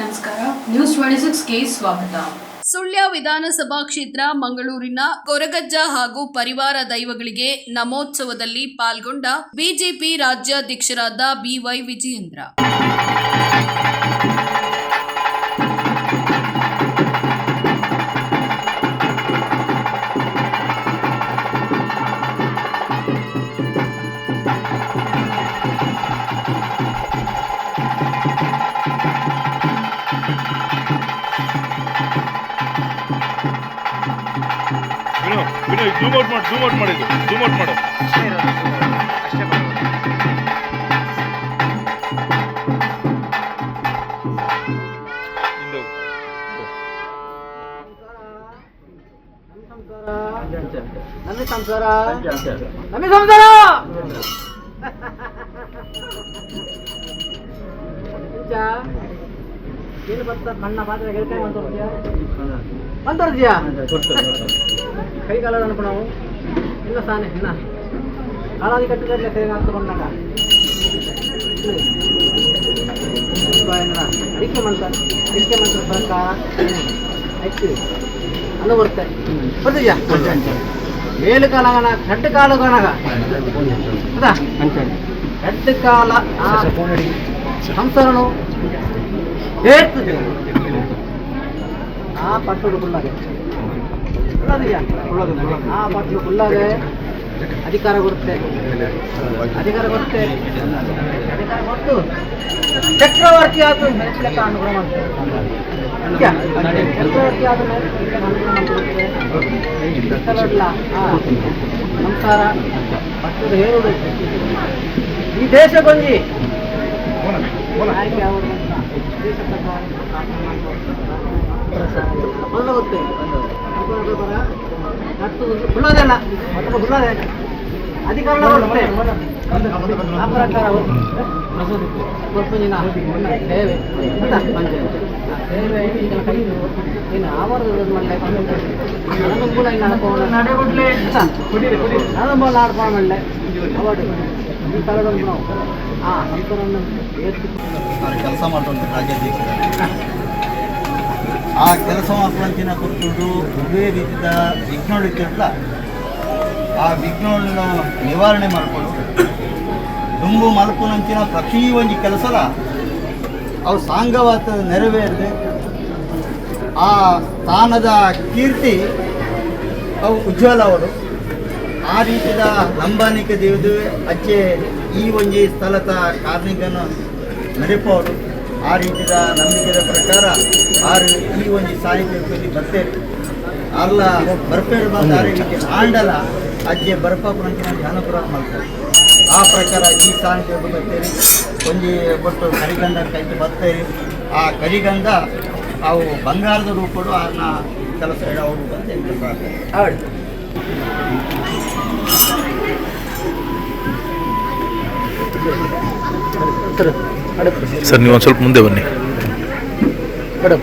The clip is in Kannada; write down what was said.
ನಮಸ್ಕಾರ. ನ್ಯೂಸ್ ಟ್ವೆಂಟಿ ಸಿಕ್ಸ್ಗೆ ಸ್ವಾಗತ. ಸುಳ್ಯ ವಿಧಾನಸಭಾ ಕ್ಷೇತ್ರ, ಮಂಗಳೂರಿನ ಕೊರಗಜ್ಜ ಹಾಗೂ ಪರಿವಾರ ದೈವಗಳಿಗೆ ನಮೋತ್ಸವದಲ್ಲಿ ಪಾಲ್ಗೊಂಡ ಬಿಜೆಪಿ ರಾಜ್ಯಾಧ್ಯಕ್ಷರಾದ ಬಿವೈ ವಿಜಯೇಂದ್ರ. ವಿನೋ ಝೂಮ್ ಔಟ್ ಮಾಡಿ ಝೂಮ್ ಔಟ್ ಮಾಡಿದ್ದು ಝೂಮ್ ಔಟ್ ಮಾಡು. ನಮಗೆ ಸಂಸಾರ. ನಮಗೆ ಸಂಸಾರ. ಏನು ಬರ್ತ ಮಣ್ಣ ಪಾತ್ರೆ ಕೈ ಮಂತೋರ್ತೀಯ ಮಂತೋರ್ತೀಯ ಕೈ ಕಾಲ ಅನ್ಕೊಳವು ಇಲ್ಲ ಸಾನೆ ಇನ್ನ ಕಾಲಾದಿ ಕಟ್ಟಿದ್ರೆ ಕೈ ಹಾಕೊಂಡಾಗ ಅಡಿಕೆ ಮಂತ್ರ ಅಡಿಕೆ ಮಂತ್ರ ಪ್ರಕಾರ ಆಯ್ತು ಅಲ್ಲ ಬರುತ್ತೆ ಬರ್ತೀಯ ಮೇಲು ಕಾಲಗನ ಕಟ್ಟು ಕಾಲು ಕನಗ ಹೌದಾ ಕಟ್ಟು ಕಾಲ ಆ ಸಂಸಾರನು ಏರ್ತದೆ ಆ ಆ ಅಧಿಕಾರ ಬರುತ್ತೆ. ಅಧಿಕಾರ ಬರುತ್ತೆ. ಅಧಿಕಾರ ಕೊಟ್ಟು ಚಕ್ರವರ್ತಿ ಆದ ಲೆಕ್ಕ ಅನುಗ್ರಹ ಮಾಡ್ತಾರೆ. ಚಕ್ರವರ್ತಿ ಆದ ಮೇಲೆ ಸಂಸಾರ ಪಟ್ಟದ ಹೇಳುವುದು ಈ ದೇಶ ಅವರು ದೇಶ ದೇಶ ನಟ್ಟು ಹುಲ್ಲೋದಲ್ಲ ಮತ್ತೆ ಹುಲ್ಲೋದೆ ಅಧಿಕಾರ ಬರುತ್ತೆ ಆ ಪ್ರಕಾರ ಗೊತ್ತುಂಜಿನ ಸೇವೆ ಗೊತ್ತಾ? ಆ ಸೇವೆ ಇದೆಲ್ಲ ಕೈದು ಏನು ಆವರದ ಮಾಡಲೆ ನಾನು ಕೂಡ ಇನ್ನು ಅನ್ಕೊಂಡು ನಡೆಬಿಡ್ಲೆ ನಾನು ಬೋಲ್ ಆಡ್ಕೊಂಡು ಮಾಡಲೆ ಅವಾರ್ಡ್ ಈ ತರದೊಂದು ನಾವು ಆ ಅಂತರನ್ನು ಏರ್ಸಿ ನಾನು ಕೆಲಸ ಮಾಡ್ಕೊಂಡು ರಾಜ್ಯಾಧ್ಯಕ್ಷ ಆ ಕೆಲಸ ಮಾಡ್ಕೊಂತಿನ ಕುರಿತು ಇದೇ ರೀತಿಯ ವಿಘ್ನಗಳಿರ್ತಿರಲ್ಲ ಆ ವಿಘ್ನಗಳನ್ನ ನಿವಾರಣೆ ಮಾಡಿಕೊಂಡು ದುಂಬು ಮಲ್ಪುನಂಚಿನ ಪ್ರತಿ ಒಂದು ಕೆಲಸದ ಅವು ಸಾಂಗವಾತ ನೆರವೇರಿದೆ ಆ ಸ್ಥಾನದ ಕೀರ್ತಿ ಅವು ಉಜ್ವಲ ಅವರು. ಆ ರೀತಿಯ ಲಂಬಾನಿಕ ದೇವದು ಅಜ್ಜೆ ಈ ಒಂಜಿ ಸ್ಥಳದ ಕಾರ್ಮಿಕನ ನಡಿಪವರು ಆ ರೀತಿಯ ನಂಬಿಕೆಯ ಪ್ರಕಾರ ಆರು ಈ ಒಂಜಿ ಸಾಹಿತ್ಯದಲ್ಲಿ ಬರ್ತೇವೆ ಅಲ್ಲ ಬರ್ಪೇರು ಬಂದ ಆ ರೀತಿ ಆಂಡಲ ಅಜ್ಜೆ ಬರ್ಪಪ್ಪನಂಚಿನ ಧ್ಯಾನಪುರ ಮಾಡ್ತಾರೆ. ಆ ಪ್ರಕಾರ ಈ ಸಾಹಿತ್ಯ ಬರ್ತೇವೆ ಒಂಜಿ ಕೊಟ್ಟು ಕರಿಗಂಧ ಕೈಗೆ ಬರ್ತೇವೆ ಆ ಕರಿಗಂಧ ಅವು ಬಂಗಾರದ ರೂಪಡು ಅದನ್ನ ಕೆಲಸ ಅವರು ಅಂತ ಸರ್ ನೀವು ಒಂದು ಸ್ವಲ್ಪ ಮುಂದೆ ಬನ್ನಿ. ಮೇಡಮ್